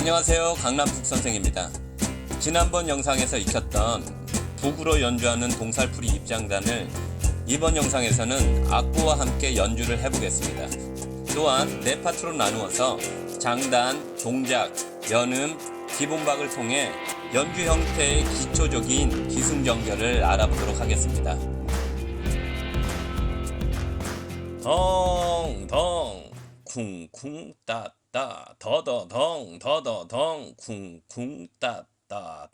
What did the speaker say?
안녕하세요. 강남북 선생입니다. 지난번 영상에서 익혔던 북으로 연주하는 동살풀이 입장단을 이번 영상에서는 악보와 함께 연주를 해보겠습니다. 또한 네 파트로 나누어서 장단, 동작, 연음, 기본박을 통해 연주 형태의 기초적인 기승전결을 알아보도록 하겠습니다. 덩덩 쿵쿵 따 따 더더덩 더더덩 쿵쿵 따따